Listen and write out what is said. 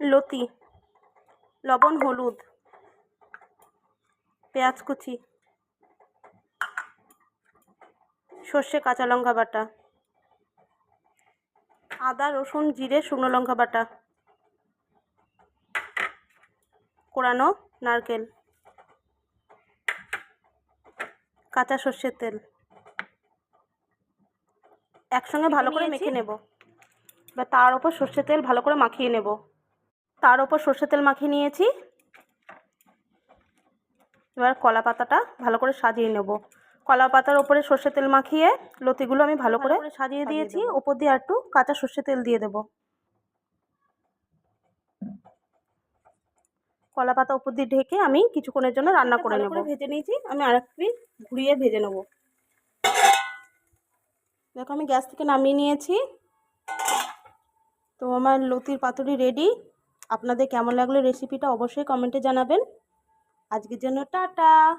লতি লবণ হলুদ পেঁয়াজ কুচি সর্ষে কাঁচা লঙ্কা বাটা আদা রসুন জিরে শুকনো লঙ্কা বাটা কোরানো নারকেল কাঁচা সর্ষের তেল। একসঙ্গে ভালো করে মেখে নেব। এবার তার ওপর সর্ষের তেল ভালো করে মাখিয়ে নেব। তার ওপর সর্ষের তেল মাখিয়ে নিয়েছি। এবার কলা পাতাটা ভালো করে সাজিয়ে নেব। কলা পাতার ওপরে সর্ষে তেল মাখিয়ে লতিগুলো আমি ভালো করে সাজিয়ে দিয়েছি। ওপর দিয়ে একটু কাঁচা সর্ষে তেল দিয়ে দেব। কলা পাতা উপর দিয়ে ঢেকে আমি কিছুক্ষণের জন্য রান্না করে নেব। ভেজে নিয়েছি। আমি আর এক পিস ঘুরিয়ে ভেজে নেব। দেখো আমি গ্যাস থেকে নামিয়ে নিয়েছি। তো আমার লতির পাতুরি রেডি আপনাদের কেমন লাগল রেসিপিটা অবশ্যই কমেন্টে জানাবেন। আজকের জন্য টাটা।